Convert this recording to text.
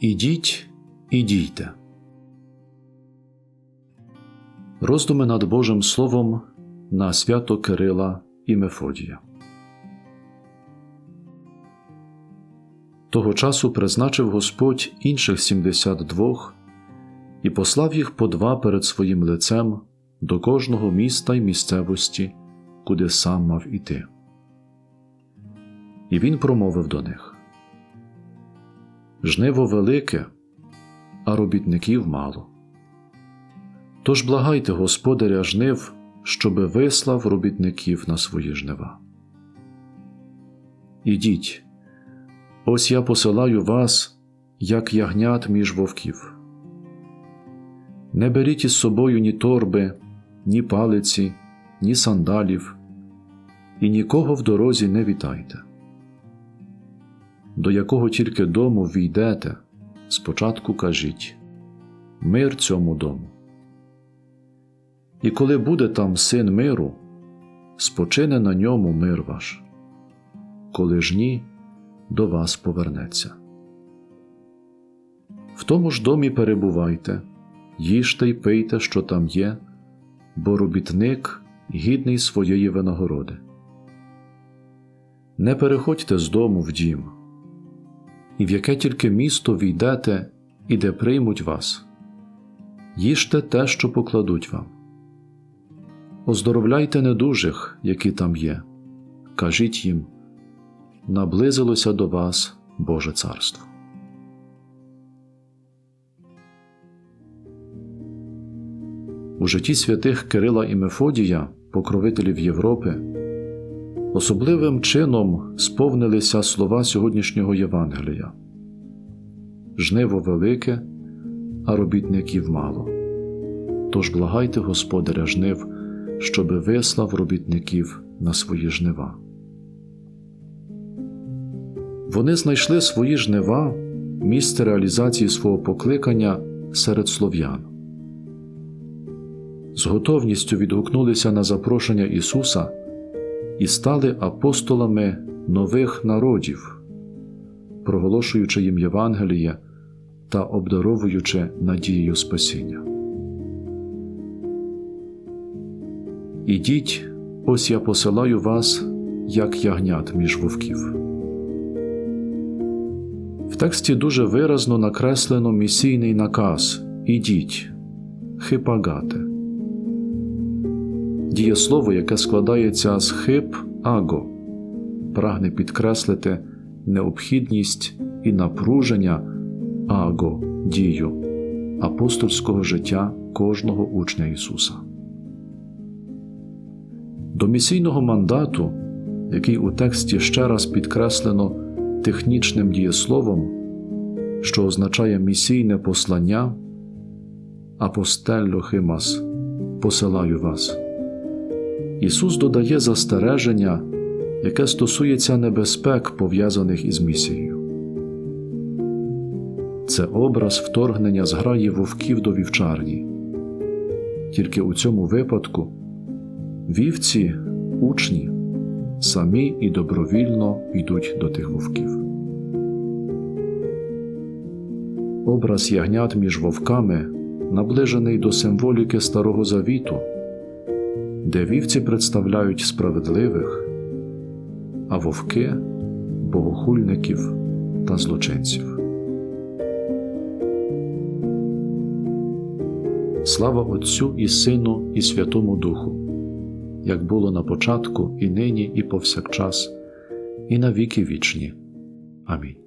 Ідіть і дійте. Роздуми над Божим Словом на свято Кирила і Мефодія. Того часу призначив Господь інших сімдесят двох і послав їх по два перед своїм лицем до кожного міста й місцевості, куди сам мав іти. І він промовив до них Жниво велике, а робітників мало. Тож благайте Господаря жнив, щоби вислав робітників на свої жнива. Ідіть, ось я посилаю вас, як ягнят між вовків. Не беріть із собою ні торби, ні палиці, ні сандалів, і нікого в дорозі не вітайте. До якого тільки дому війдете, спочатку кажіть Мир цьому дому. І коли буде там син миру, спочине на ньому мир ваш, коли ж ні, до вас повернеться. В тому ж домі перебувайте, їжте й пийте, що там є, бо робітник гідний своєї винагороди. Не переходьте з дому в дім, і в яке тільки місто війдете і де приймуть вас, їжте те, що покладуть вам. Оздоровляйте недужих, які там є, кажіть їм наблизилося до вас Боже Царство. У житті святих Кирила і Мефодія, покровителів Європи, особливим чином сповнилися слова сьогоднішнього Євангелія Жниво велике, а робітників мало. Тож благайте Господаря жнив, щоби вислав робітників на свої жнива. Вони знайшли свої жнива, місце реалізації свого покликання серед слов'ян. З готовністю відгукнулися на запрошення Ісуса і стали апостолами нових народів, проголошуючи їм Євангеліє та обдаровуючи надією спасіння. Ідіть, ось я посилаю вас, як ягнят між вовків. В тексті дуже виразно накреслено місійний наказ Ідіть, хипагате. Дієслово, яке складається з хип аго, прагне підкреслити необхідність і напруження аго дію апостольського життя кожного учня Ісуса. До місійного мандату, який у тексті ще раз підкреслено технічним дієсловом, що означає місійне послання, апостелло химас посилаю вас. Ісус додає застереження, яке стосується небезпек, пов'язаних із місією. Це образ вторгнення зграї вовків до вівчарні. Тільки у цьому випадку вівці, учні, самі і добровільно йдуть до тих вовків. Образ ягнят між вовками наближений до символіки Старого Завіту, де вівці представляють справедливих, а вовки богохульників та злочинців. Слава Отцю і Сину, і Святому Духу, як було на початку, і нині, і повсякчас, і на віки вічні. Амінь.